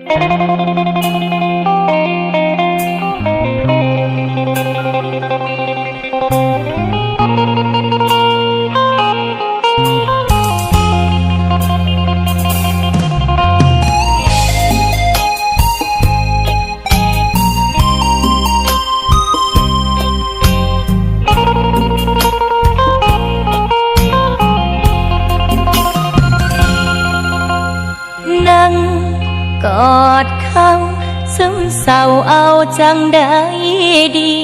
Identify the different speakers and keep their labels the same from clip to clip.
Speaker 1: นั่ง กอดเขาซึมเศร้าเอาจังได้ดี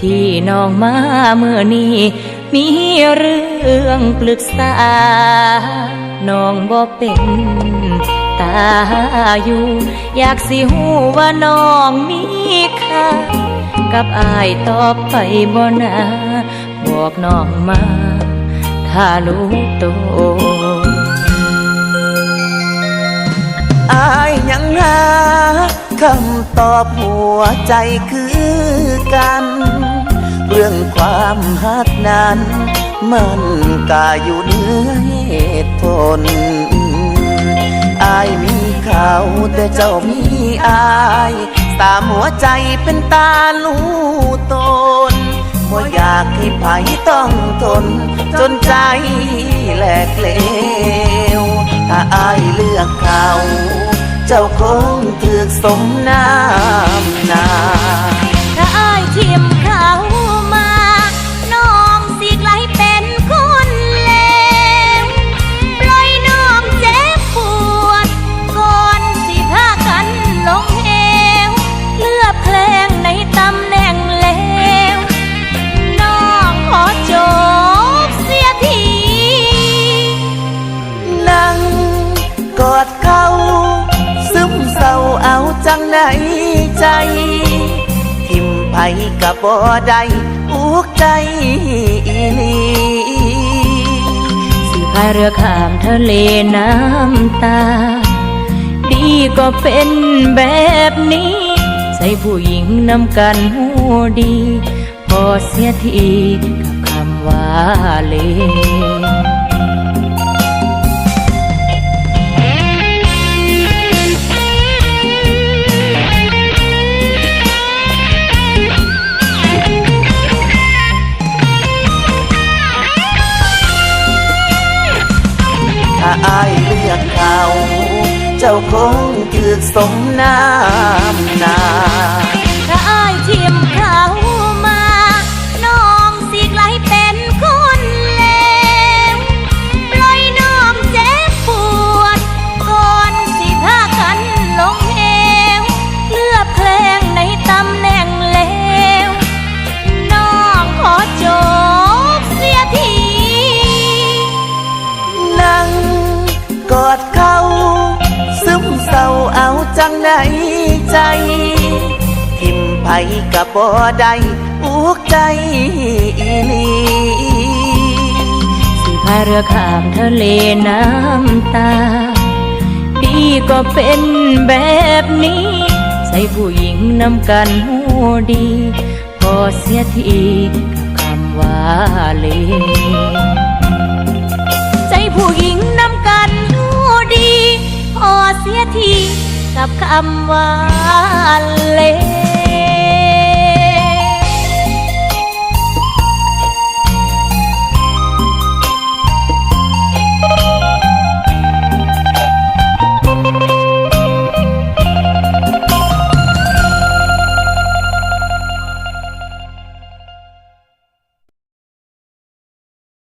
Speaker 1: ที่น้องมาเมื่อนี้ มีเรื่องปรึกษา น้องบ่เป็นตาอยู่ อยากสิหูว่าน้องมีค่ากับอายตอบไปบ่นาบอกน้องมา ถ้ารู้ตัว
Speaker 2: อายยังหาคำตอบหัวใจคือกัน เรื่องความฮักนั้น มันกาอยู่เหนือเหตุผลอายมีเขาแต่เจ้ามีอายสามหัวใจเป็นตาลูตนบ่อยากให้ไผต้องทน จนใจแหลกเลว ถ้าอายเลือกเขา เจ้าคงถึกสมน้ำนา
Speaker 1: ถ้า
Speaker 2: ไผกับบ่ได้อุกใจอีลี
Speaker 1: สิพายเรือข้ามทะเลน้ำตา ดีก็เป็นแบบนี้ ใส่ผู้หญิงนำกันหูดี พอเสียทีกับคำว่าเลว
Speaker 2: อายเลือกเขา เจ้าคงถึกสมน้ำนา
Speaker 1: ถ้าอายทิมเขา เอาจั
Speaker 2: งไหนใจ ทิมไผกับบ่ได้อุกใจอีลี
Speaker 1: สิพายเรือข้ามทะเลน้ำตา ดีก็เป็นแบบนี้ ใส่ผู้หญิงนำกันหูดี พอเสียทีกับคำว่าเล คำว่าเล